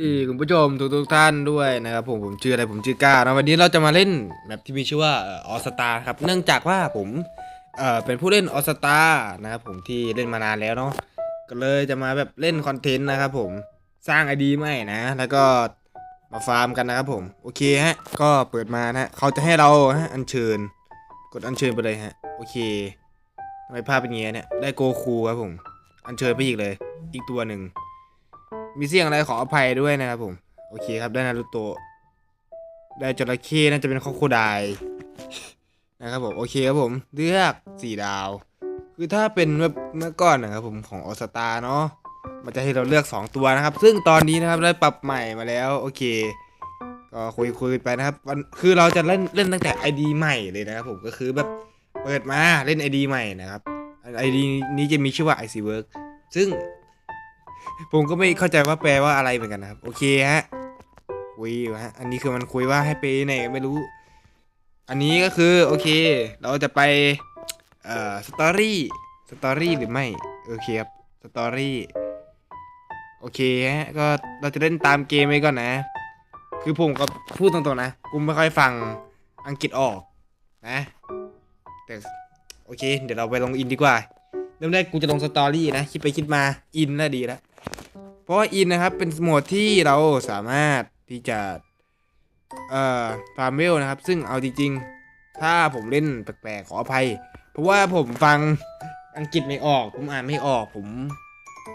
ดีคุณผู้ชมทุกทุกๆท่านด้วยนะครับผมผมชื่ออะไรผมชื่อก้านะวันนี้เราจะมาเล่นแบบที่มีชื่อว่าออสตาครับเนื่องจากว่าผมเอ่อเป็นผู้เล่นออสตานะครับผมที่เล่นมานานแล้วเนาะก็เลยจะมาแบบเล่นคอนเทนต์นะครับผมสร้างไอดีใหม่นะ แล้วก็มาฟาร์มกันนะครับผมโอเคฮะก็เปิดมานะเขาจะให้เราฮะอัญเชิญ กดอัญเชิญไปเลยฮะโอเคทำไมภาพเป็นเงี้ยเนี่ยได้โกคูครับผมอัญเชิญไปอีกเลย อีกตัวหนึ่ง มีเสียงอะไรขออภัยด้วยนะครับผม โอเคครับได้นารูโตะได้จระเข้น่าจะเป็นคอโคไดายนะครับผมโอเคครับผมเลือกสี่ดาว คือถ้าเป็นเมื่อเมื่อก่อนนะครับผมของออสตาเนาะมันจะให้เราเลือก 2 ตัวนะครับ ซึ่งตอนนี้นะครับได้ปรับใหม่มาแล้วโอเค ก็คุยคุยไปนะครับวันคือเราจะเล่นเล่นตั้งแต่ ID ใหม่เลยนะครับผมก็คือแบบเปิดมาเล่น ID ใหม่นะครับ ID นี้จะมีชื่อว่า IC Work ซึ่ง ผมก็ไม่เข้าใจว่าแปลว่าอะไรเหมือนกันนะครับ โอเคฮะคุยอยู่ฮะ อันนี้คือมันคุยว่าให้ไปไหนไม่รู้ อันนี้ก็คือโอเค เราจะไปเอ่อสตอรี่สตอรี่หรือไม่ โอเคครับสตอรี่โอเคฮะก็เราจะเล่นตามเกมไปก่อนนะ คือผมก็พูดตรงๆนะกูไม่ค่อยฟังอังกฤษออกนะแต่โอเค เดี๋ยวเราไปลงอินดีกว่าเริ่มแรกกูจะลงสตอรี่นะ คิดไปคิดมาอินน่าดีแล้ว เพราะว่าอินนะครับเป็นโหมดที่เราสามารถที่จะเอ่อฟาร์มเวลนะครับ ซึ่งเอาจริงๆ ถ้าผมเล่นแปลกๆขออภัย เพราะว่าผมฟังอังกฤษไม่ออก ผมอ่านไม่ออกผม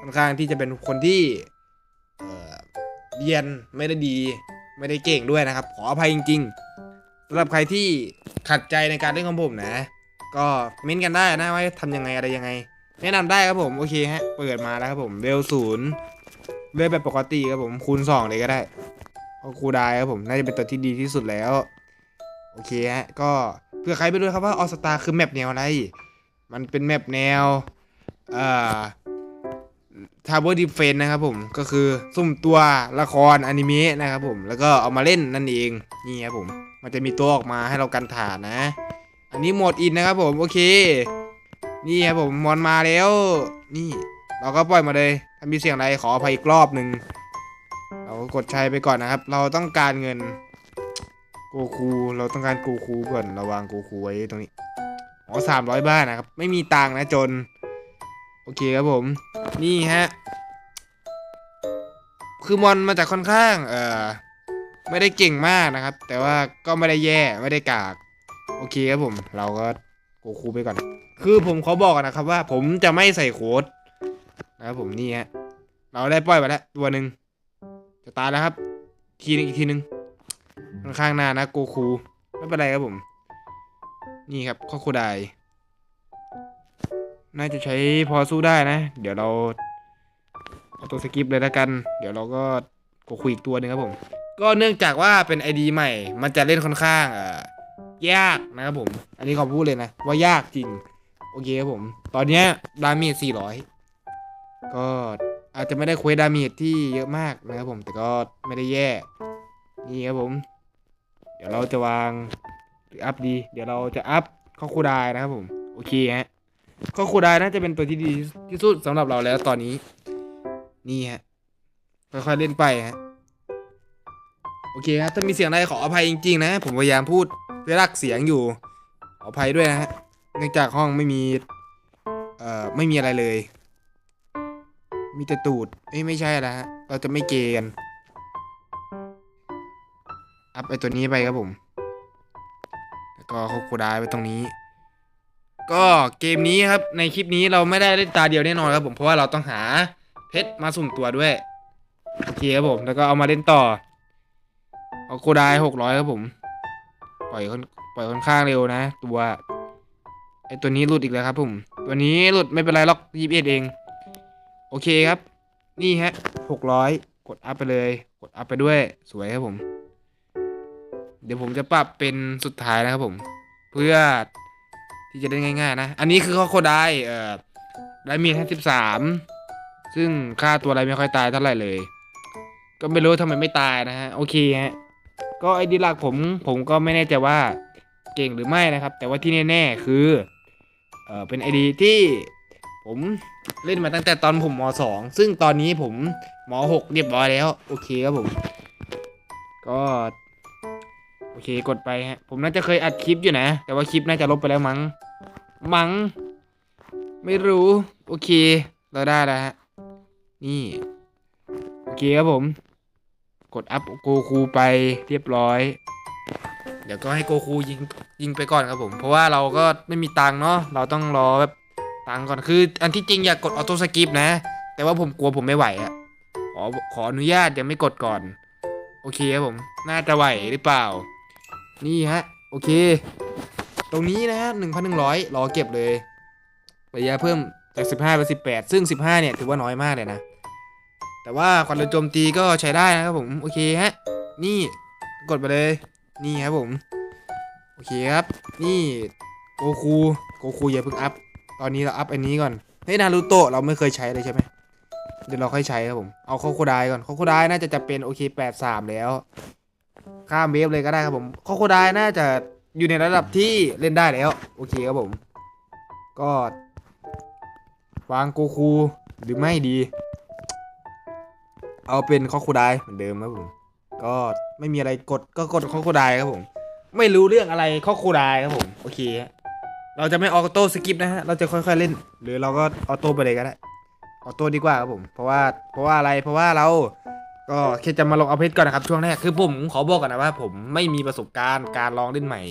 ค่อนข้างที่จะเป็นคนที่เอ่อเรียนไม่ได้ดี ไม่ได้เก่งด้วยนะครับ ขออภัยจริงๆสำหรับใครที่ขัดใจในการเล่นของผมนะ ก็เม้นกันได้นะว่าทำยังไงอะไรยังไง แนะนำได้ครับผม โอเคฮะ เปิดมาแล้วครับผมเวลศูนย์ เลือกแบบปกติครับผมคูณสองเลยก็ได้เพราะครูได้ครับผมน่าจะเป็นตัวที่ดีที่สุดแล้ว โอเคฮะก็เพื่อใครไปด้วยครับว่าออสตาคือแมปแนวอะไร มันเป็นแมปแนวเอ่อทาวเวอร์ดิเฟนนะครับผมก็คือสุ่มตัวละครอนิเมะนะครับผมแล้วก็เอามาเล่นนั่นเองนี่ครับผม มันจะมีตัวออกมาให้เรากันฐานนะ อันนี้หมดอินนะครับผมโอเค นี่ครับผมมอนมาแล้ว นี่ เราก็ปล่อยมาเลย ถ้ามีเสียงอะไรขออภัยอีกรอบหนึ่งเรากดใช้ไปก่อนนะครับ เราต้องการเงินโกคูเราต้องการโกคูก่อนเราวางโกคูไว้ตรงนี้อ๋อสามร้อยบาทนะครับ ไม่มีตังค์นะจน โอเคครับผม นี่ฮะ คือมอนมาจากค่อนข้าง เอ่อ ไม่ได้เก่งมากนะครับ แต่ว่าก็ไม่ได้แย่ไม่ได้กาก โอเคครับผม เราก็โกคูไปก่อน คือผมขอบอกนะครับว่าผมจะไม่ใส่โค้ด นะครับผมนี่ฮะเราได้ปล่อยไปแล้วตัวหนึ่งจะตายแล้วครับ ทีหนึงอีกทีหนึงค่อนข้างหน้านะโกคูไม่เป็นไรครับผม นี่ครับข้อคูไดน่าจะใช้พอสู้ได้นะ เดี๋ยวเราเอาตัวสกิปเลยแล้วกัน เดี๋ยวเราก็โกคูอีกตัวหนึ่งครับผม ก็เนื่องจากว่าเป็น ID ใหม่ มันจะเล่นค่อนข้างอ่อยากนะครับผม อันนี้ขอพูดเลยนะ ว่ายากจริง โอเคครับผม ตอนนี้ดาเมจ400 ก็อาจจะไม่ได้เควสดาเมจที่เยอะมากนะครับผมแต่ก็ไม่ได้แย่นี่ครับผม เดี๋ยวเราจะวางหรืออัพดี เดี๋ยวเราจะอัพข้อคูดายนะครับผมโอเคฮะข้อคูดายน่าจะเป็นตัวที่ดีที่สุดสำหรับเราแล้วตอนนี้ นี่ฮะค่อยๆเล่นไปฮะโอเคครับถ้ามีเสียงอะไรขออภัยจริงๆนะ ผมพยายามพูดเพื่อรักเสียงอยู่ขออภัยด้วยนะฮะเนื่องจากห้องไม่มีเอ่อไม่มีอะไรเลย มีแต่ตูดเอ้ยไม่ใช่แล้วฮะเราจะไม่เกย์กัน อัพไอตัวนี้ไปครับผม แล้วก็โคโคดายไปตรงนี้ ก็เกมนี้ครับ ในคลิปนี้เราไม่ได้เล่นตาเดียวแน่นอนครับผม เพราะว่าเราต้องหาเพชรมาสุ่มตัวด้วย โอเคครับผม แล้วก็เอามาเล่นต่อเอาโคดายหกร้อยครับผม ปล่อยค่อนปล่อยค่อนข้างเร็วนะ ตัวไอตัวนี้หลุดอีกแล้วครับผม ตัวนี้หลุดไม่เป็นไรหรอกยี่สิบเอ็ดเอง โอเคครับ นี่ฮะหกร้อยกดอัพไปเลย กดอัพไปด้วยสวยครับผม เดี๋ยวผมจะปรับเป็นสุดท้ายนะครับผม เพื่อที่จะได้ง่าย ๆ นะ อันนี้คือข้อโคดายเอ่อได้มีแค่สิบสามซึ่งค่าตัวอะไรไม่ค่อยตายเท่าไหร่เลย ก็ไม่รู้ทำไมไม่ตายนะฮะ โอเคฮะ ก็ไอดีหลักผมผมก็ไม่แน่ใจว่าเก่งหรือไม่นะครับ แต่ว่าที่แน่ ๆ คือ เออเป็นไอดีที่ผม เล่นมาตั้งแต่ตอนผมมสองซึ่งตอนนี้ผมมหกเรียบร้อยแล้ว โอเคครับผม ก็ โอเคกดไปฮะ ผมน่าจะเคยอัดคลิปอยู่นะ แต่ว่าคลิปน่าจะลบไปแล้วมั้ง มั้ง ไม่รู้ โอเค เราได้แล้วฮะ นี่ โอเคครับผม กดอัพโกคูไปเรียบร้อย เดี๋ยวก็ให้โกคูยิงยิงไปก่อนครับผม เพราะว่าเราก็ไม่มีตังเนาะ เราต้องรอแบบ ตังก่อนคืออันที่จริงอยากกดออโต้สกิปนะ แต่ว่าผมกลัวผมไม่ไหวอะขอขออนุญาตยังไม่กดก่อน โอเคครับผม น่าจะไหวหรือเปล่า นี่ฮะ โอเค ตรงนี้นะฮะหนึ่งพันหนึ่งร้อยรอเก็บเลยระยะเพิ่มจากสิบห้าเป็นสิบแปดซึ่งสิบห้าเนี่ยถือว่าน้อยมากเลยนะ แต่ว่าความเร็วโจมตีก็ใช้ได้นะครับผม โอเคฮะ นี่กดไปเลย นี่ครับผม โอเคครับ นี่โกคู โกคูอย่าเพิ่งอัพ ตอนนี้เราอัพอันนี้ก่อน เฮ้ยนารูโตะเราไม่เคยใช้เลยใช่ไหมเดี๋ยวเราค่อยใช้ครับผม เอาโคโคไดก่อน โคโคไดน่าจะจะเป็นโอเคแปดสามแล้ว ข้ามเวฟเลยก็ได้ครับผม โคโคไดน่าจะอยู่ในระดับที่เล่นได้แล้ว โอเคครับผม ก็วางโกคูหรือไม่ดี เอาเป็นคอโคไดเหมือนเดิมครับผม ก็ไม่มีอะไรกดก็กดคอโคไดครับผม ไม่รู้เรื่องอะไรคอโคไดครับผม โอเคฮะ เราจะไม่ออโต้สกิปนะฮะ เราจะค่อยๆเล่น หรือเราก็ออโต้ไปเลยก็ได้ ออโต้ดีกว่าครับผม เพราะว่า เพราะว่าอะไร เพราะว่าเรา ก็แค่จะมาลองเอาเพชรก่อนนะครับช่วงแรก คือผมขอบอกก่อนนะว่า ผมไม่มีประสบการณ์การลองเล่นใหม่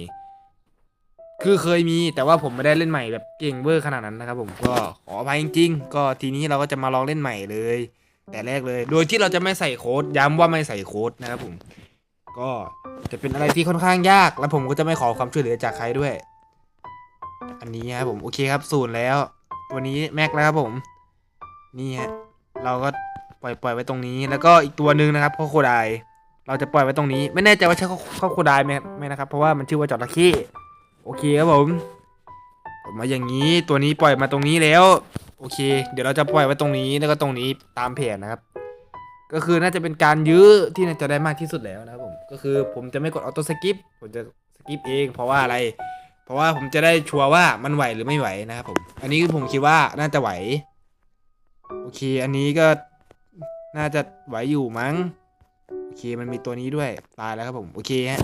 คือเคยมีแต่ว่าผมไม่ได้เล่นใหม่แบบเก่งเวอร์ขนาดนั้นนะครับ ผม ก็ขออภัยจริงๆ ก็ทีนี้เราก็จะมาลองเล่นใหม่เลย แต่แรกเลย โดยที่เราจะไม่ใส่โค้ด ย้ำว่าไม่ใส่โค้ดนะครับผม ก็จะเป็นอะไรที่ค่อนข้างยาก และผมก็จะไม่ขอความช่วยเหลือจากใครด้วย อันนี้ครับผมโอเคครับศูนย์แล้วตัวนี้แม็กแล้วครับผม นี่ฮะเราก็ปล่อยปล่อยไว้ตรงนี้ แล้วก็อีกตัวหนึ่งนะครับโคโคไดเราจะปล่อยไว้ตรงนี้ ไม่แน่ใจว่าใช่โคโคไดไหมไหมนะครับ เพราะว่ามันชื่อว่าจระเข้โอเคครับผมมาอย่างนี้ตัวนี้ปล่อยมาตรงนี้แล้ว โอเค เดี๋ยวเราจะปล่อยไว้ตรงนี้แล้วก็ตรงนี้ตามแผนนะครับ ก็คือน่าจะเป็นการยื้อที่น่าจะได้มากที่สุดแล้วนะครับผมก็คือผมจะไม่กดออโต้สกิปผมจะสกิปเอง เพราะว่าอะไร เพราะว่าผมจะได้ชัวร์ว่ามันไหวหรือไม่ไหวนะครับผม อันนี้คือผมคิดว่าน่าจะไหว โอเค อันนี้ก็น่าจะไหวอยู่มั้ง โอเค มันมีตัวนี้ด้วย ตายแล้วครับผม โอเคฮะ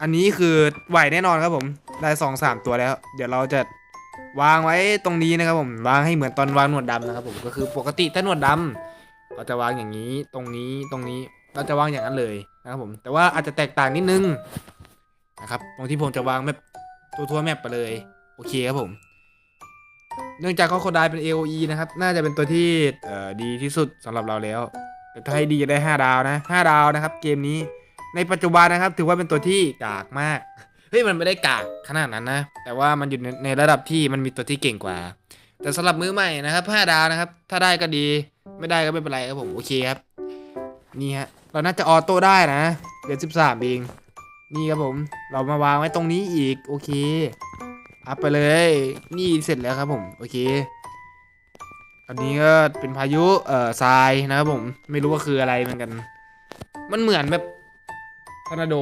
อันนี้คือไหวแน่นอนครับผม ได้สองสามตัวแล้ว เดี๋ยวเราจะวางไว้ตรงนี้นะครับผม วางให้เหมือนตอนวางหนวดดำนะครับผม ก็คือปกติถ้าหนวดดำเราจะวางอย่างนี้ ตรงนี้ ตรงนี้ เราจะวางอย่างนั้นเลยนะครับผม แต่ว่าอาจจะแตกต่างนิดนึง นะครับ ตรงที่ผมจะวางแบบทั่วๆแมปไปเลย โอเคครับผม เนื่องจากเขาโคดายเป็น AOE นะครับ น่าจะเป็นตัวที่ดีที่สุดสำหรับเราแล้ว แต่ถ้าให้ดีจะได้ 5 ดาวนะ 5 ดาวนะครับ เกมนี้ ในปัจจุบันนะครับ ถือว่าเป็นตัวที่กากมาก เฮ้ยมันไม่ได้กากขนาดนั้นนะ แต่ว่ามันอยู่ในระดับที่มันมีตัวที่เก่งกว่า แต่สำหรับมือใหม่นะครับ5ดาวนะครับ ถ้าได้ก็ดี ไม่ได้ก็ไม่เป็นไรครับผม โอเคครับ นี่ฮะ เราน่าจะออโต้ได้นะเดือน13เอง นี่ครับผม เรามาวางไว้ตรงนี้อีก โอเค อัพไปเลย นี่เสร็จแล้วครับผม โอเค อันนี้ก็เป็นพายุ เอ่อ ทรายนะครับผม ไม่รู้ว่าคืออะไรเหมือนกัน มันเหมือนแบบทอร์นาโด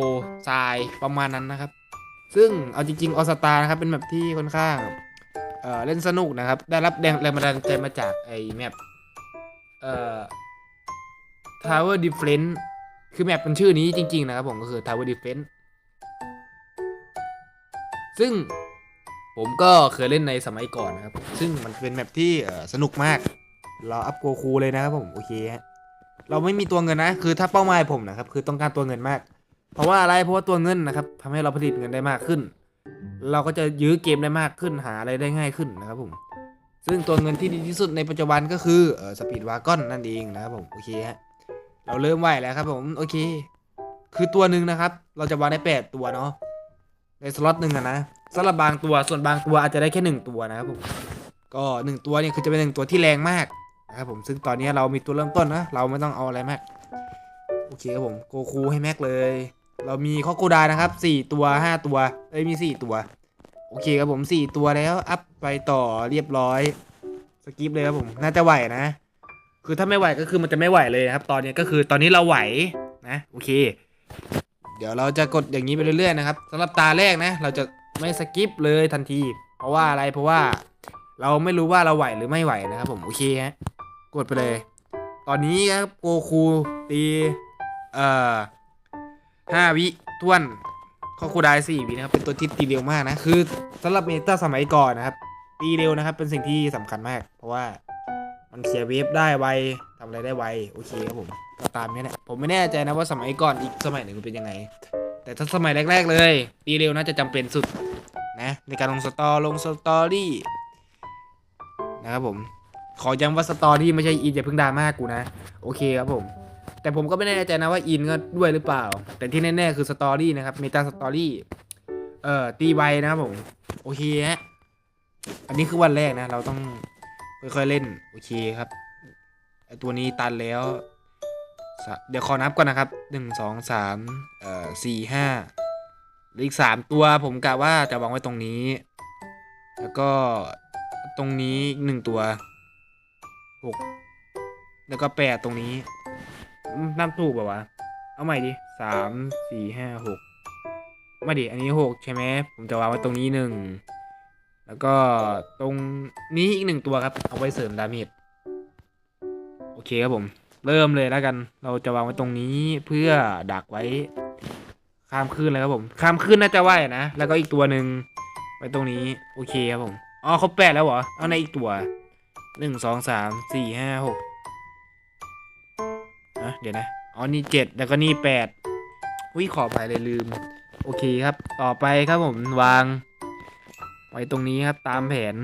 ทรายประมาณนั้นนะครับ ซึ่งเอาจริงๆออสตานะครับ เป็นแบบที่ค่อนข้างเอ่อเล่นสนุกนะครับ ได้รับแรงแรงบันดาลใจมาจากไอ้แมปเอ่อ Tower Defense คือแมปมันชื่อนี้จริงๆนะครับผมก็คือ Tower Defense ซึ่งผมก็เคยเล่นในสมัยก่อนนะครับ ซึ่งมันเป็นแมปที่สนุกมาก เราอัพโกคูเลยนะครับผมโอเคฮะเราไม่มีตัวเงินนะ คือถ้าเป้าหมายผมนะครับ คือต้องการตัวเงินมาก เพราะว่าอะไรเพราะว่าตัวเงินนะครับทำให้เราผลิตเงินได้มากขึ้น เราก็จะยื้อเกมได้มากขึ้นหาอะไรได้ง่ายขึ้นนะครับผม ซึ่งตัวเงินที่ดีที่สุดในปัจจุบันก็คืออสปีดวากอนนั่นเองนะครับผมโอเคฮะเราเริ่มไหวแล้วครับผมโอเค คือตัวหนึ่งนะครับ เราจะวางได้แปดตัวเนาะ ในสล็อตหนึ่งอะนะสำหรับบางตัวส่วนบางตัวอาจจะได้แค่หนึ่งตัวนะครับผมก็หนึ่งตัวเนี่ยคือจะเป็นหนึ่งตัวที่แรงมากนะครับผมซึ่งตอนนี้เรามีตัวเริ่มต้นนะเราไม่ต้องเอาอะไรมากโอเคครับผมโกคูให้แม็กเลย เรามีคอโกดานะครับสี่ตัวห้าตัวเอ้ยมีสี่ตัว โอเคครับผมสี่ตัวแล้วอัพไปต่อเรียบร้อยสกิปเลยครับผมน่าจะไหวนะ คือถ้าไม่ไหวก็คือมันจะไม่ไหวเลยนะครับ ตอนนี้ก็คือตอนนี้เราไหวนะ โอเค เดี๋ยวเราจะกดอย่างนี้ไปเรื่อยๆนะครับสำหรับตาแรกนะ เราจะไม่สกิปเลยทันที เพราะว่าอะไรเพราะว่า เราไม่รู้ว่าเราไหวหรือไม่ไหวนะครับผมโอเคฮะกดไปเลย ตอนนี้ครับโกคูตีเอ่อห้าวิท้วนข้อคูได้สี่วินะครับเป็นตัวที่ตีเร็วมากนะคือสำหรับเมตาสมัยก่อนนะครับ ตีเร็วนะครับ เป็นสิ่งที่สำคัญมาก เพราะว่ามันเคลียร์เวฟได้ไวทำอะไรได้ไวโอเคครับผม ก็ตามนี้แหละผมไม่แน่ใจนะว่าสมัยก่อนอีกสมัยหนึ่งเป็นยังไง แต่ถ้าสมัยแรก ๆ เลยตีเร็วน่าจะจำเป็นสุดนะในการลงสตอลงสตอรี่นะครับผมขอย้ำว่าสตอรี่ไม่ใช่อินอย่าเพิ่งดราม่ากูนะ โอเคครับผม แต่ผมก็ไม่แน่ใจนะว่าอินก็ด้วยหรือเปล่า แต่ที่แน่ๆคือสตอรี่นะครับเมตาสตอรี่เอ่อตีไวนะครับผม โอเคฮะอันนี้คือวันแรกนะ เราต้องค่อยๆเล่น โอเคครับตัวนี้ตันแล้ว เดี๋ยวขอนับก่อนนะครับหนึ่งสองสามเอ่อสี่ห้าเหลืออีกสามตัวผมกะว่าจะวางไว้ตรงนี้ แล้วก็ตรงนี้อีกหนึ่งตัวหกแล้วก็แปดตรงนี้นับถูกป่าวะ เอาใหม่ดิสามสี่ห้าหกไม่ดิอันนี้หกใช่ไหมผมจะวางไว้ตรงนี้หนึ่งแล้วก็ตรงนี้อีกหนึ่งตัวครับ เอาไว้เสริมดาเมจโอเคครับผม เริ่มเลยแล้วกัน เราจะวางไว้ตรงนี้เพื่อดักไว้ ข้ามขึ้นเลยครับผม ข้ามขึ้นน่าจะไหวนะ แล้วก็อีกตัวหนึ่งไว้ตรงนี้โอเคครับผม อ๋อเขาแปดแล้วเหรอ เอาในอีกตัวหนึ่งสองสามสี่ห้าหกอะเดี๋ยวนะ อ๋อนี่เจ็ดแล้วก็นี่แปดอุ้ยขอไปเลยลืม โอเคครับ ต่อไปครับผมวาง ไว้ตรงนี้ครับตามแผน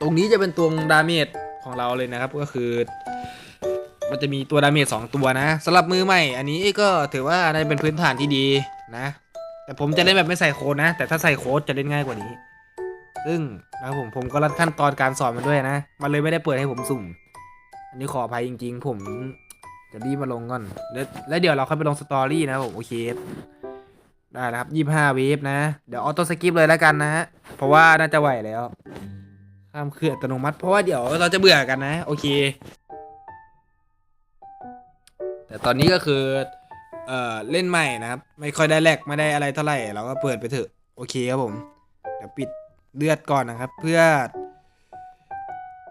ตรงนี้จะเป็นตัวดาเมจของเราเลยนะครับ ก็คือ มันจะมีตัวดาเมจสองตัวนะสำหรับมือใหม่ อันนี้ก็ถือว่าได้เป็นพื้นฐานที่ดีนะ แต่ผมจะเล่นแบบไม่ใส่โค้ดนะ แต่ถ้าใส่โค้ดจะเล่นง่ายกว่านี้ ซึ่งนะครับผมผมก็รัดขั้นตอนการสอนมันด้วยนะ มันเลยไม่ได้เปิดให้ผมสุ่ม อันนี้ขออภัยจริง ๆ ผมจะรีบมาลงก่อน แล้วแล้วเดี๋ยวเราค่อยไปลงสตอรี่นะผมโอเคได้แล้วครับยี่ห้าเวฟนะ เดี๋ยวออโต้สกิปเลยแล้วกันนะฮะ เพราะว่าน่าจะไหวแล้ว ข้ามเคลื่ออัตโนมัติ เพราะว่าเดี๋ยวเราจะเบื่อกันนะ โอเค แต่ตอนนี้ก็คือเอ่อเล่นใหม่นะครับ ไม่ค่อยได้แลกไม่ได้อะไรเท่าไหร่เราก็เปิดไปเถอะโอเคครับผมเดี๋ยวปิดเลือดก่อนนะครับ เพื่อ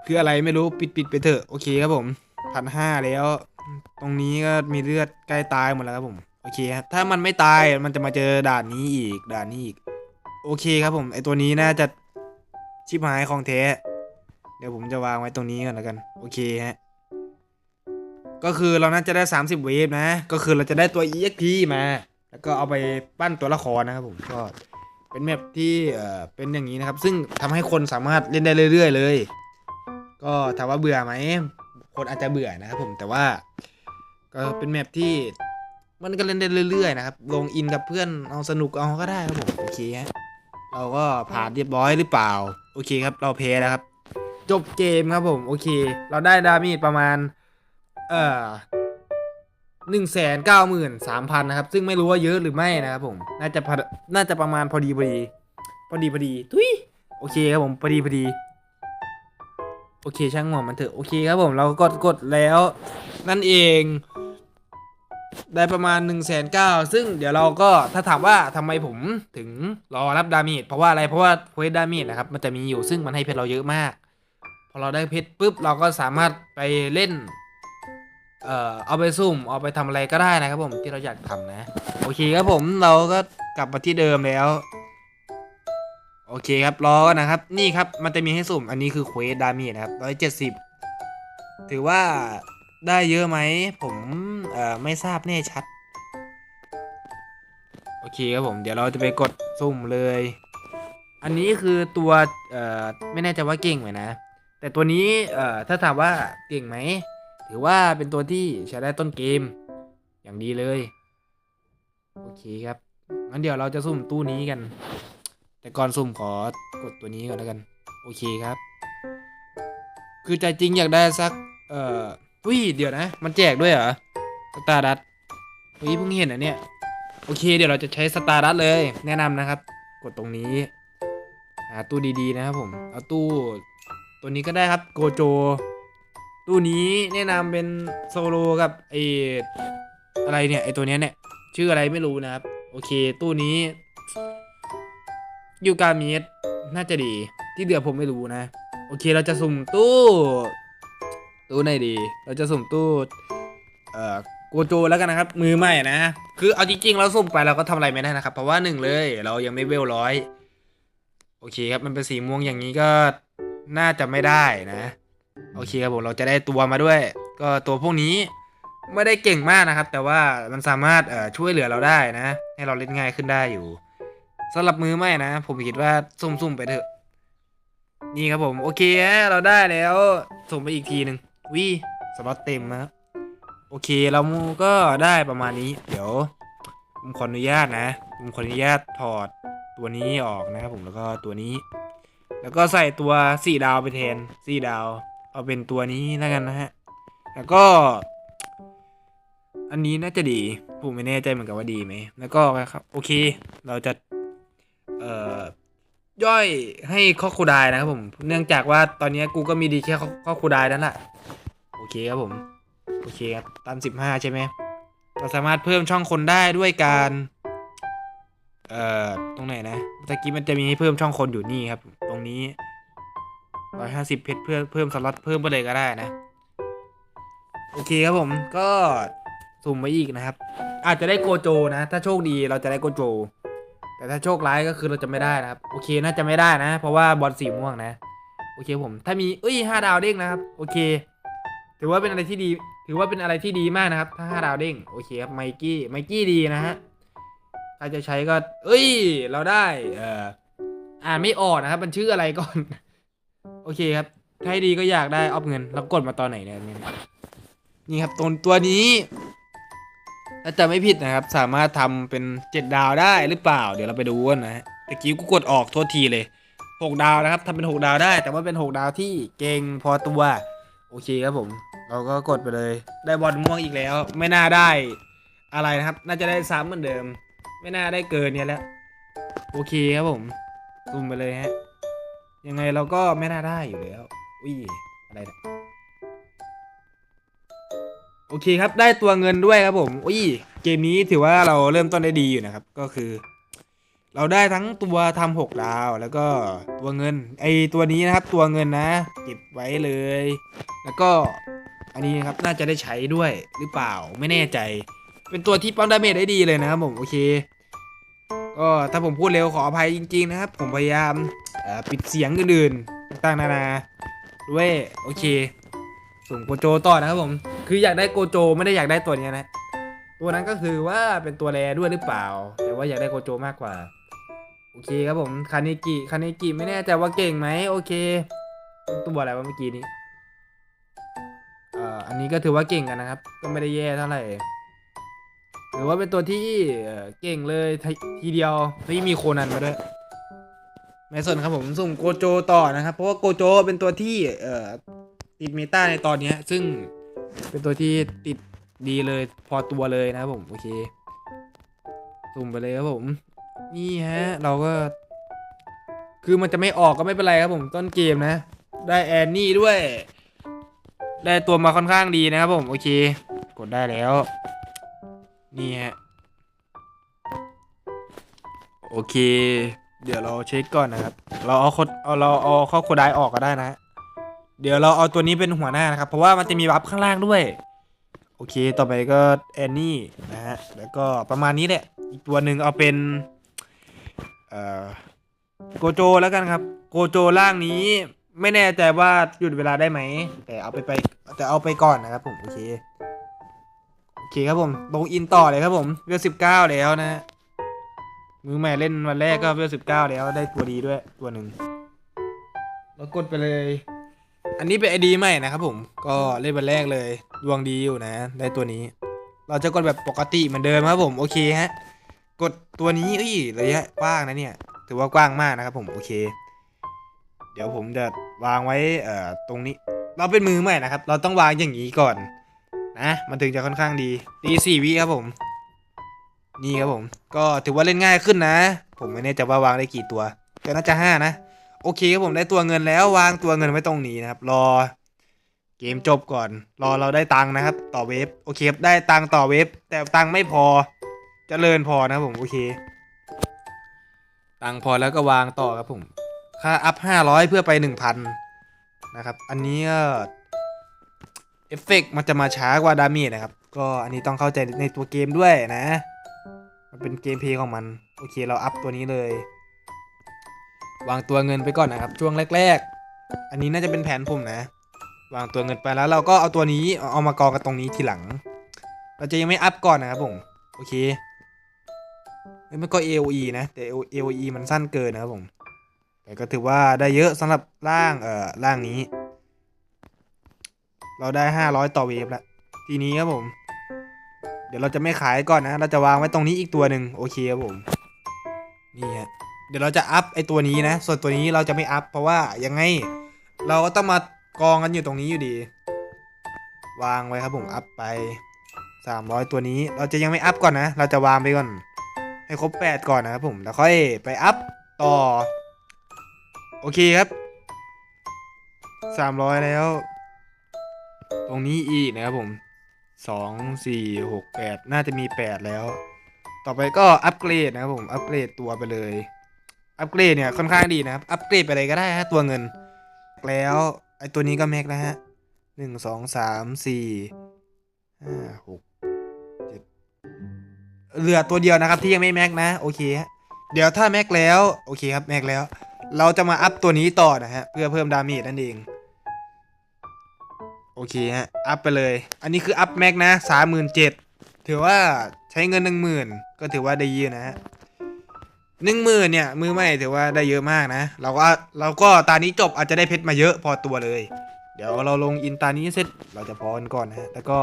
เพื่ออะไรไม่รู้ปิดปิดไปเถอะโอเคครับผมพันห้าแล้ว ตรงนี้ก็มีเลือดใกล้ตายหมดแล้วครับผมโอเคครับถ้ามันไม่ตายมันจะมาเจอด่านนี้อีกด่านนี้อีก โอเคครับผมไอตัวนี้น่าจะชิบหายของแท้เดี๋ยวผมจะวางไว้ตรงนี้ก่อนแล้วกัน โอเคฮะ ก็คือเราน่าจะได้ 30 เวฟนะ ก็คือเราจะได้ตัว EXP มา แล้วก็เอาไปปั้นตัวละครนะครับผมก็เป็นแมปที่เอ่อเป็นอย่างนี้นะครับ ซึ่งทำให้คนสามารถเล่นได้เรื่อย ๆ เลย ก็ถามว่าเบื่อไหมคนอาจจะเบื่อนะครับผมแต่ว่า ก็เป็นแมปที่มันก็เล่นได้เรื่อยๆนะครับ ลงอินกับเพื่อนเอาสนุกเอาก็ได้ครับผมโอเคฮะเราก็ผ่านเรียบร้อยหรือเปล่า โอเคครับเราเพลแล้วครับ จบเกมครับผม โอเค เราได้ดามีประมาณ เอ่อหนึ่งแสนเก้าหมื่นสามพันนะครับ ซึ่งไม่รู้ว่าเยอะหรือไม่นะครับผม น่าจะพอน่าจะประมาณพอดีพอดี พอดีพอดี ทุยโอเคครับผมพอดีพอดี โอเคช่างหัวมันเถอะ โอเคครับผมเรากดกดแล้ว นั่นเอง ได้ประมาณ1นึ่งแสนเก้าซึ่งเดี๋ยวเราก็ถ้าถามว่าทำไมผมถึงรอรับดาเมจเพราะว่าอะไรเพราะว่าเพชรดาเมจนะครับ มันจะมีอยู่ซึ่งมันให้เพชรเราเยอะมาก พอเราได้เพชรปุ๊บเราก็สามารถไปเล่น เอ่อเอาไปซุ่มเอาไปทำอะไรก็ได้นะครับผมที่เราอยากทำนะ โอเคครับผมเราก็กลับมาที่เดิมแล้ว โอเคครับรอก่อนนะครับ นี่ครับมันจะมีให้สุ่มอันนี้คือเควสดามจนะครับร้อยเจ็ดสิบถือว่าได้เยอะไหมผมเอ่อไม่ทราบแน่ชัด โอเคครับผมเดี๋ยวเราจะไปกดสุ่มเลย อันนี้คือตัวเอ่อไม่แน่ใจว่าเก่งไหมนะ แต่ตัวนี้เอ่อถ้าถามว่าเก่งไหม ถือว่าเป็นตัวที่ใช้ได้ต้นเกม อย่างดีเลย โอเคครับงั้นเดี๋ยวเราจะสุ่มตู้นี้กัน แต่ก่อนสุ่มขอกดตัวนี้ก่อนแล้วกัน โอเคครับ คือใจจริงอยากได้สัก เอ่ออุ้ยเดี๋ยวนะ มันแจกด้วยเหรอสตาร์ดัตเฮ้ยเพิ่งเห็นอะเนี่ย โอเค เดี๋ยวเราจะใช้สตาร์ดัตเลย แนะนำนะครับ กดตรงนี้หาตู้ดีๆนะครับผม เอาตู้ตัวนี้ก็ได้ครับโกโจ ตู้นี้แนะนำเป็นโซโลกับไออะไรเนี่ยไอตัวเนี้ยเนี่ย ชื่ออะไรไม่รู้นะครับ โอเค ตู้นี้ยูกามิสน่าจะดีที่เหลือผมไม่รู้นะ โอเคเราจะสุ่มตู้ ตู้ไหนดี เราจะสุ่มตู้เอ่อโกโจแล้วกันนะครับ มือใหม่นะ คือเอาจริงๆเราสุ่มไปเราก็ทำอะไรไม่ได้นะครับ เพราะว่าหนึ่งเลย เรายังไม่เวลร้อย โอเคครับ มันเป็นสีม่วงอย่างนี้ก็น่าจะไม่ได้นะ โอเคครับผมเราจะได้ตัวมาด้วย ก็ตัวพวกนี้ไม่ได้เก่งมากนะครับ แต่ว่ามันสามารถช่วยเหลือเราได้นะ ให้เราเล่นง่ายขึ้นได้อยู่สำหรับมือใหม่นะ ผมคิดว่าสุ่มๆไปเถอะ นี่ครับผม โอเคเราได้แล้วส่งไปอีกทีหนึ่งวิสล็อตเต็มนะครับโอเคเราก็ได้ประมาณนี้ เดี๋ยวผมขออนุญาตนะผมขออนุญาตถอดตัวนี้ออกนะครับผมแล้วก็ตัวนี้ แล้วก็ใส่ตัวสี่ดาวไปแทนสี่ดาว เอาเป็นตัวนี้แล้วกันนะฮะ แล้วก็ อันนี้น่าจะดีผมไม่แน่ใจเหมือนกันว่าดีไหม แล้วก็ครับ โอเค เราจะ เอ่อย่อยให้ข้อคูดายนะครับผม เนื่องจากว่าตอนนี้กูก็มีดีแค่ข้อคูดายนั่นแหละโอเคครับผม โอเคครับ ตามสิบห้าใช่ไหมเราสามารถเพิ่มช่องคนได้ด้วยการ เอ่อ ตรงไหนนะตะกี้มันจะมีให้เพิ่มช่องคนอยู่นี่ครับ ตรงนี้ ร้อยห้าสิบเพชรเพื่อเพิ่มสล็อตเพิ่มไปเลยก็ได้นะ โอเคครับผมก็สุ่มไปอีกนะครับ อาจจะได้โกโจนะ ถ้าโชคดีเราจะได้โกโจ แต่ถ้าโชคร้ายก็คือเราจะไม่ได้นะครับ โอเคน่าจะไม่ได้นะ เพราะว่าบอลสีม่วงนะ โอเคผมถ้ามีเอ้ยห้าดาวเด้งนะครับ โอเค ถือว่าเป็นอะไรที่ดี ถือว่าเป็นอะไรที่ดีมากนะครับ ถ้าห้าดาวเด้งโอเคครับไมกี้ไมกี้ดีนะฮะใครจะใช้ก็ เอ้ย เราได้ เอ่ออ่านไม่ออกนะครับ มันชื่ออะไรก่อน โอเคครับ ถ้าให้ดีก็อยากได้ออฟเงินแล้วกดมาตอนไหนเนี่ยนี่ยนี่ครับตัวตัวนี้ถ้าจะไม่ผิดนะครับ สามารถทำเป็นเจ็ดดาวได้หรือเปล่า เดี๋ยวเราไปดูกันนะฮะตะกี้กูกดออกโทษทีเลยหกดาวนะครับทำเป็นหกดาวได้ แต่ว่าเป็นหกดาวที่เก่งพอตัว โอเคครับผม เราก็กดไปเลย ได้บอลม่วงอีกแล้ว ไม่น่าได้อะไรนะครับ น่าจะได้ซ้ำเหมือนเดิม ไม่น่าได้เกินเนี่ยแล้ว โอเคครับผมซุ่มไปเลยฮะ ยังไงเราก็ไม่น่าได้อยู่แล้วอุ้ยอะไรเนะโอเคครับได้ตัวเงินด้วยครับผมอุ้ยเกมนี้ถือว่าเราเริ่มต้นได้ดีอยู่นะครับ ก็คือ เราได้ทั้งตัวทำหกดาวแล้วก็ตัวเงิน ไอตัวนี้นะครับ ตัวเงินนะเก็บไว้เลย แล้วก็อันนี้นะครับน่าจะได้ใช้ด้วยหรือเปล่าไม่แน่ใจ เป็นตัวที่ป้องดาเมจได้ดีเลยนะครับผมโอเคก็ถ้าผมพูดเร็วขออภัยจริง ๆ นะครับ ผมพยายาม ปิดเสียงอื่นๆต่างๆนานาด้วยโอเค ส่งโกโจต่อนะครับผม คืออยากได้โกโจไม่ได้อยากได้ตัวนี้นะ ตัวนั้นก็คือว่าเป็นตัวแรด้วยหรือเปล่า แต่ว่าอยากได้โกโจมากกว่า โอเคครับผม คานิกิ คานิกิไม่แน่ใจว่าเก่งไหมโอเค ตัวอะไรวะเมื่อกี้นี้เอ่ออันนี้ก็ถือว่าเก่งกันนะครับ ก็ไม่ได้แย่เท่าไหร่ถือว่าเป็นตัวที่เก่งเลยทีทีเดียวที่มีโคนันมาด้วย ไม่สนครับผมสุ่มโกโจต่อนะครับ เพราะว่าโกโจเป็นตัวที่เอ่อติดเมตาในตอนนี้ซึ่งเป็นตัวที่ติดดีเลยพอตัวเลยนะครับผมโอเค สุ่มไปเลยครับผม นี่ฮะ เราก็ คือมันจะไม่ออกก็ไม่เป็นไรครับผมต้นเกมนะ ได้แอนนี่ด้วย ได้ตัวมาค่อนข้างดีนะครับผม โอเค กดได้แล้ว นี่ฮะ โอเค เดี๋ยวเราเช็คก่อนนะครับ เราเอาคดเอาเราเอาเข้าโคดายออกก็ได้นะฮะเดี๋ยวเราเอาตัวนี้เป็นหัวหน้านะครับ เพราะว่ามันจะมีบัฟข้างล่างด้วย โอเค ต่อไปก็แอนนี่นะฮะ แล้วก็ประมาณนี้แหละ อีกตัวหนึ่งเอาเป็น เอ่อ โกโจแล้วกันครับ โกโจล่างนี้ไม่แน่ใจว่าหยุดเวลาได้ไหม แต่เอาไปไปแต่เอาไปก่อนนะครับผม โอเค โอเคครับผม ลงอินต่อเลยครับผมเวลสิบเก้าแล้วนะฮะ มือใหม่เล่นวันแรกก็เวลสิบเก้าแล้วได้ตัวดีด้วยตัวหนึ่งแล้วกดไปเลย อันนี้เป็นไอดีใหม่นะครับผม ก็เล่นวันแรกเลยดวงดีอยู่นะ ได้ตัวนี้ เราจะกดแบบปกติเหมือนเดิมครับผมโอเคฮะ กดตัวนี้เอ้ยระยะกว้างนะเนี่ย ถือว่ากว้างมากนะครับผมโอเค เดี๋ยวผมจะวางไว้เอ่อตรงนี้ เราเป็นมือใหม่นะครับ เราต้องวางอย่างนี้ก่อนนะมันถึงจะค่อนข้างดีตีสี่วิครับผม นี่ครับผม ก็ถือว่าเล่นง่ายขึ้นนะ ผมไม่แน่ใจว่าวางได้กี่ตัวแต่น่าจะห้านะ โอเคครับผมได้ตัวเงินแล้ววางตัวเงินไว้ตรงนี้นะครับ รอ เกมจบก่อน รอเราได้ตังค์นะครับ ต่อเวฟโอเคครับได้ตังค์ต่อเวฟแต่ตังค์ไม่พอจเจริญพอนะครับผมโอเค ตังค์พอแล้วก็วางต่อครับผมค่าอัพห้าร้อยเพื่อไปหนึ่งพันนะครับ อันนี้ก็เอฟเฟกต์มันจะมาช้ากว่าดามจนะครับ ก็อันนี้ต้องเข้าใจในตัวเกมด้วยนะ มันเป็นเกมเพย์ของมัน โอเคเราอัพตัวนี้เลย วางตัวเงินไปก่อนนะครับ ช่วงแรก ๆ อันนี้น่าจะเป็นแผนผมนะ วางตัวเงินไปแล้วเราก็เอาตัวนี้เอามากองกันตรงนี้ทีหลัง เราจะยังไม่อัพก่อนนะครับผมโอเคมันก็ AOE นะ แต่ AOE มันสั้นเกินนะครับผม แต่ก็ถือว่าได้เยอะสำหรับร่างเอ่อร่างนี้ เราได้ 500 ต่อเวฟแล้วทีนี้ครับผม เดี๋ยวเราจะไม่ขายก่อนนะ เราจะวางไว้ตรงนี้อีกตัวหนึ่งโอเคครับผม นี่ฮะ เดี๋ยวเราจะอัพไอตัวนี้นะ ส่วนตัวนี้เราจะไม่อัพเพราะว่ายังไง เราก็ต้องมากองกันอยู่ตรงนี้อยู่ดี วางไว้ครับผมอัพไป 300 ตัวนี้ เราจะยังไม่อัพก่อนนะ เราจะวางไปก่อน ให้ครบ 8 ก่อนนะครับผม แล้วค่อยไปอัพต่อ โอเคครับ 300 แล้ว ตรงนี้อีกนะครับผม 2 4 6 8น่าจะมี8แล้ว ต่อไปก็อัปเกรดนะครับผม อัปเกรดตัวไปเลย อัปเกรดเนี่ยค่อนข้างดีนะครับ อัปเกรดไปเลยก็ได้ฮะตัวเงิน แล้วไอตัวนี้ก็แม็กนะฮะหนึ่งสองสามสี่ห้าหกเจ็ดเหลือตัวเดียวนะครับที่ยังไม่แม็กนะ โอเคฮะ เดี๋ยวถ้าแม็กแล้ว โอเคครับแม็กแล้ว เราจะมาอัพตัวนี้ต่อนะฮะเพื่อเพิ่มดาเมจนั่นเอง โอเคฮะ อัพไปเลย อันนี้คืออัพแม็กนะสามหมื่นเจ็ดถือว่าใช้เงินหนึ่งหมื่นก็ถือว่าได้เยอะนะฮะหนึ่งหมื่นเนี่ย มือใหม่ถือว่าได้เยอะมากนะ เราก็เราก็ตานี้จบอาจจะได้เพชรมาเยอะพอตัวเลย เดี๋ยวเราลงอินตานี้เสร็จเราจะพอกันก่อนนะ แล้วก็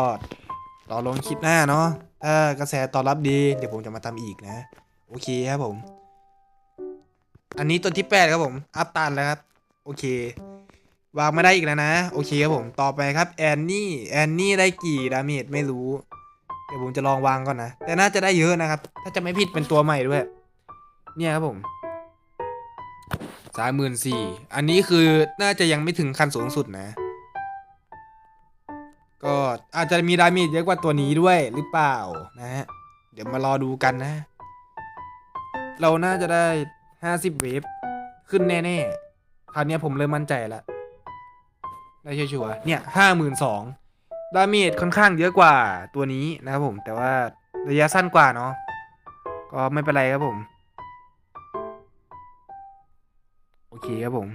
รอลงคลิปหน้าเนาะถ้ากระแสตอบรับดี เดี๋ยวผมจะมาทำอีกนะ โอเคครับผม อันนี้ตัวที่แปดครับผม อัพตันแล้วครับ โอเค วางไม่ได้อีกแล้วนะ โอเคครับผมต่อไปครับแอนนี่แอนนี่ได้กี่ดาเมจไม่รู้ เดี๋ยวผมจะลองวางก่อนนะ แต่น่าจะได้เยอะนะครับ ถ้าจะไม่ผิดเป็นตัวใหม่ด้วย เนี่ยครับผมสามหมื่นสี่อันนี้คือน่าจะยังไม่ถึงขั้นสูงสุดนะ ก็อาจจะมีดาเมจเยอะกว่าตัวนี้ด้วยหรือเปล่านะฮะเดี๋ยวมารอดูกันนะ เราน่าจะได้ห้าสิบเวฟขึ้นแน่ๆคราวนี้ผมเริ่มมั่นใจแล้ว ได้ชัวร์ๆเนี่ยห้าหมื่นสองดาเมจค่อนข้างเยอะกว่าตัวนี้นะครับผม แต่ว่าระยะสั้นกว่าเนาะก็ไม่เป็นไรครับผม โอเคครับผม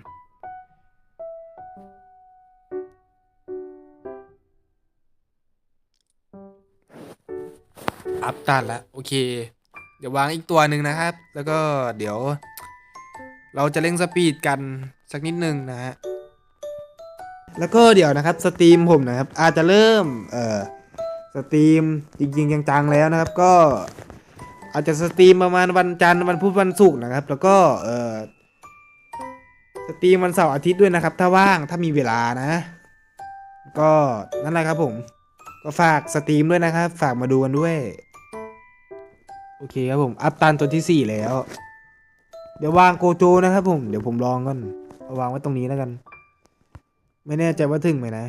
อัพตันแล้วโอเค เดี๋ยววางอีกตัวหนึ่งนะครับ แล้วก็เดี๋ยว เราจะเร่งสปีดกันสักนิดนึงนะฮะ แล้วก็เดี๋ยวนะครับสตรีมผมนะครับ อาจจะเริ่มเอ่อสตรีมจริงๆจังๆแล้วนะครับ ก็อาจจะสตรีมประมาณวันจันทร์วันพุธวันศุกร์นะครับ แล้วก็เอ่อสตรีมวันเสาร์อาทิตย์ด้วยนะครับ ถ้าว่างถ้ามีเวลานะ ก็นั่นแหละครับผม ก็ฝากสตรีมด้วยนะครับ ฝากมาดูกันด้วย โอเคครับผม อัพตันตัวที่สี่แล้ว เดี๋ยววางโกโจนะครับผม เดี๋ยวผมลองก่อนเอาวางไว้ตรงนี้แล้วกัน ไม่แน่ใจว่าถึงไหมนะ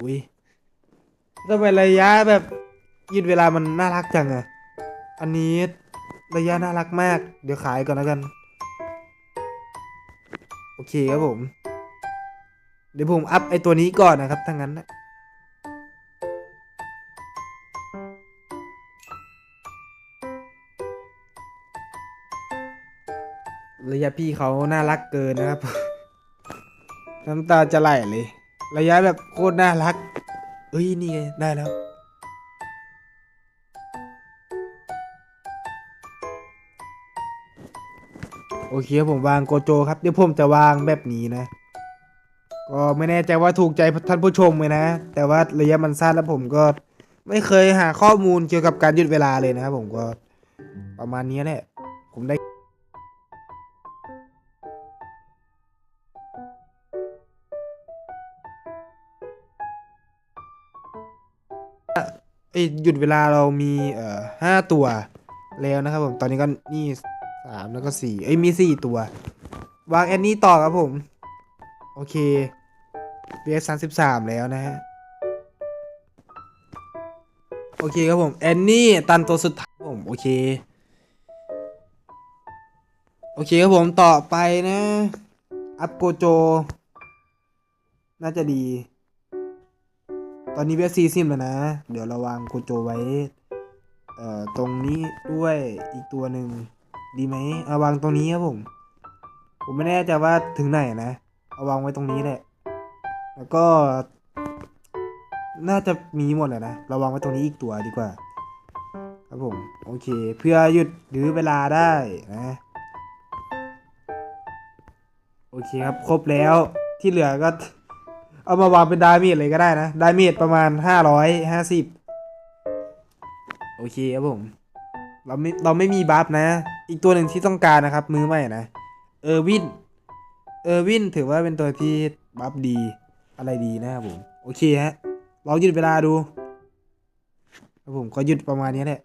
อุ้ยทำไมระยะแบบยืดเวลามันน่ารักจังอะอันนี้ระยะน่ารักมาก เดี๋ยวขายก่อนแล้วกัน โอเคครับผม เดี๋ยวผมอัพไอตัวนี้ก่อนนะครับถ้างั้นนะระยะพี่เขาน่ารักเกินนะครับ น้ำตาจะไหลเลย ระยะแบบโคตรน่ารัก เอ้ย นี่ไง ได้แล้ว โอเคผมวางโกโจครับ เดี๋ยวผมจะวางแบบนี้นะ ก็ไม่แน่ใจว่าถูกใจท่านผู้ชมไหมนะ แต่ว่าระยะมันสั้นแล้วผมก็ไม่เคยหาข้อมูลเกี่ยวกับการยืดเวลาเลยนะครับผมก็ประมาณนี้แหละ ผมได้ หยุดเวลาเรามีเอ่อห้าตัวแล้วนะครับผมตอนนี้ก็นี่สามแล้วก็สี่เอ้ยมีสี่ตัว วางแอนนี่ต่อครับผม โอเคเบียสามสิบสามแล้วนะฮะโอเคครับผมแอนนี่ตันตัวสุดท้ายครับผมโอเค โอเคครับผมต่อไปนะ อัพโกโจ น่าจะดี ตอนนี้เวสซีซิมแล้วนะ เดี๋ยวระวังโกโจไว้ เอ่อ ตรงนี้ด้วยอีกตัวหนึ่งดีไหมเอาวางตรงนี้ครับผม ผมไม่แน่ใจว่าถึงไหนนะเอาวางไว้ตรงนี้แหละ แล้วก็ น่าจะมีหมดแหละนะเราวางไว้ตรงนี้อีกตัวดีกว่า ครับผม โอเค เพื่อหยุดหรือเวลาได้นะ โอเคครับ ครบแล้วที่เหลือก็ เอามาวางเป็นดาเมจเลยก็ได้นะ ดาเมจประมาณห้าร้อยห้าสิบโอเคครับผม เราไม่เราไม่มีบัฟนะ อีกตัวหนึ่งที่ต้องการนะครับ มือใหม่นะ เออร์วิน เออร์วินถือว่าเป็นตัวที่บัฟดี อะไรดีนะครับผม โอเคฮะลองหยุดเวลาดูครับผมก็หยุดประมาณนี้แหละ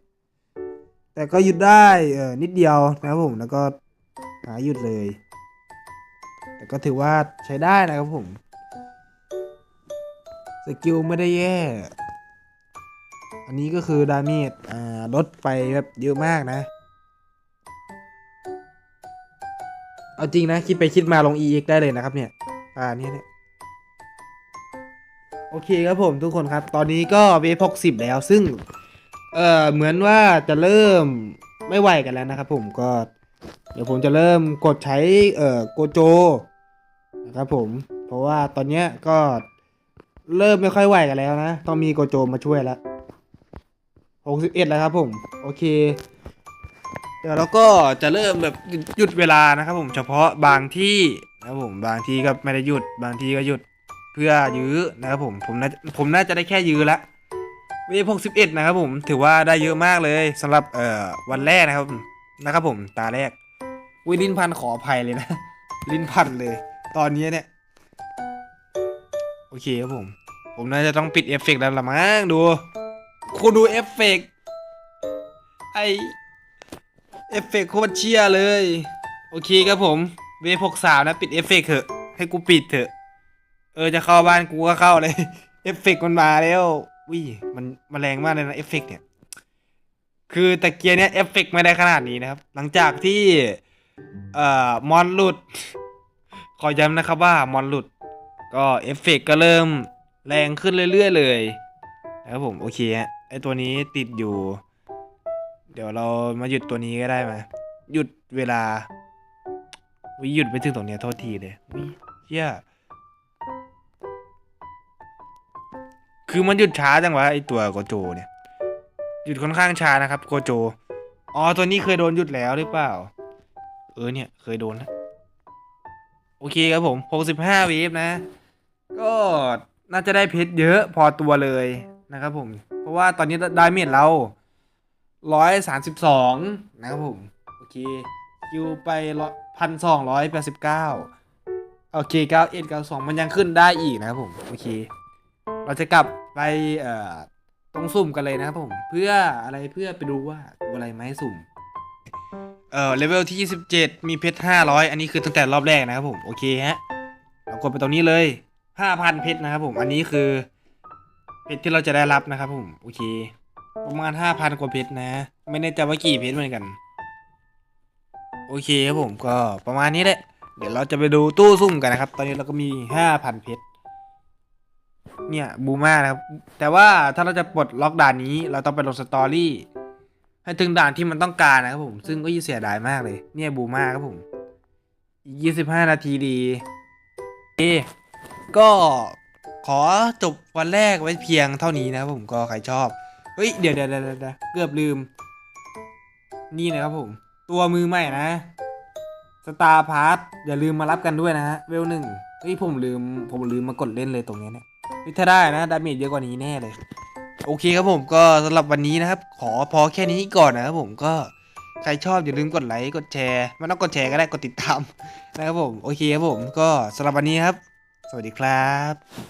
แต่ก็หยุดได้เออนิดเดียวนะครับผมแล้วก็หาหยุดเลย แต่ก็ถือว่าใช้ได้นะครับผม สกิลไม่ได้แย่ อันนี้ก็คือดาเมจอ่าลดไปแบบเยอะมากนะ เอาจริงนะ คิดไปคิดมาลง EX ได้เลยนะครับเนี่ยอ่าเนี่ยเนี่ยโอเคครับผมทุกคนครับ ตอนนี้ก็เวฟกสิบแล้วซึ่ง เอ่อเหมือนว่าจะเริ่มไม่ไหวกันแล้วนะครับผมก็เดี๋ยวผมจะเริ่มกดใช้เอ่อโกโจนะครับผม เพราะว่าตอนเนี้ยก็ เริ่มไม่ค่อยไหวกันแล้วนะ ต้องมีโกโจมาช่วยแล้วหกสิบเอ็ดแล้วครับผม โอเค เดี๋ยวเราก็จะเริ่มแบบหยุดเวลานะครับผมเฉพาะบางที่นะครับผมบางที่ก็ไม่ได้หยุดบางที่ก็หยุดเพื่อยื้อนะครับผมผมน่าผมน่าจะได้แค่ยื้อละเวฟหกสิบเอ็ดนะครับผมถือว่าได้เยอะมากเลยสำหรับเอ่อวันแรกนะครับนะครับผมตาแรกวิลินพันขออภัยเลยนะ ลินพันเลย ตอนนี้เนี่ย โอเคครับผม ผมน่าจะต้องปิดเอฟเฟกต์แล้วละมั้งดู คุณดูเอฟเฟกต์ไอเอฟเฟกต์โคตรเชียเลย โอเคครับผมเวฟหกสามนะปิดเอฟเฟกต์เถอะ ให้กูปิดเถอะ เออจะเข้าบ้านกูก็เข้าเลยเอฟเฟกต์มันมาแล้ววิมันมันแรงมากเลยนะเอฟเฟกต์เนี่ยคือตะเกียร์เนี้ยเอฟเฟกไม่ได้ขนาดนี้นะครับ หลังจากที่ เอ่อ มอนหลุด ขอย้ำนะครับว่ามอนหลุด ก็เอฟเฟกต์ก็เริ่มแรงขึ้นเรื่อยๆเลยนะครับผมโอเคฮะไอตัวนี้ติดอยู่ เดี๋ยวเรามาหยุดตัวนี้ก็ได้ไหมหยุดเวลาวิหยุดไปถึงตรงเนี้ยโทษทีเลยวิเชี่ยคือมันหยุดช้าจังวะไอตัวโกโจเนี่ยหยุดค่อนข้างช้านะครับโกโจอ๋อตัวนี้เคยโดนหยุดแล้วหรือเปล่า เออเนี่ยเคยโดนนะโอเคครับผม 65เวฟนะ ก็น่าจะได้เพชรเยอะพอตัวเลยนะครับผม เพราะว่าตอนนี้ไดาเมจเรา132นะครับผม โอเคคิวไปพันสองร้อยแปดสิบเก้าโอเคเก้าเอ็ดเก้าสองมันยังขึ้นได้อีกนะครับผม โอเค เราจะกลับไปเอ่อตรงสุ่มกันเลยนะครับผม เพื่ออะไรเพื่อไปดูว่าตัวอะไรมาให้สุ่มเอ่อเลเวลที่ 27 มีเพชร500 อันนี้คือตั้งแต่รอบแรกนะครับผม โอเคฮะ เรากดไปตรงนี้เลย 5,000เพชรนะครับผมอันนี้คือเพชรที่เราจะได้รับนะครับผมโอเค ประมาณ5,000กว่าเพชรนะ ไม่แน่ใจว่ากี่เพชรเหมือนกัน โอเคครับผมก็ประมาณนี้แหละ เดี๋ยวเราจะไปดูตู้ซุ่มกันนะครับ ตอนนี้เราก็มี5,000เพชรเนี่ยบูมานะครับ แต่ว่าถ้าเราจะปลดล็อกด่านนี้ เราต้องไปลงสตอรี่ให้ถึงด่านที่มันต้องการนะครับผม ซึ่งก็ยิ่งเสียดายมากเลย เนี่ยบูมาครับผมอีกยี่สิบห้านาทีดีเอ ก็ขอจบวันแรกไว้เพียงเท่านี้นะครับผมก็ใครชอบ เฮ้ยเดี๋ยวเดี๋ยวเดี๋ยวเดี๋ยวเกือบลืม นี่นะครับผม ตัวมือใหม่นะสตาร์พาร์ทอย่าลืมมารับกันด้วยนะฮะเวลหนึ่งเฮ้ยผมลืมผมลืมมากดเล่นเลยตรงนี้เนี่ยเฮ้ยถ้าได้นะดาเมจเยอะกว่านี้แน่เลย โอเคครับผมก็สำหรับวันนี้นะครับ ขอพอแค่นี้ก่อนนะครับผมก็ใครชอบอย่าลืมกดไลค์กดแชร์ไม่ต้องกดแชร์ก็ได้กดติดตามนะครับผมโอเคครับผมก็สำหรับวันนี้ครับ สวัสดีครับ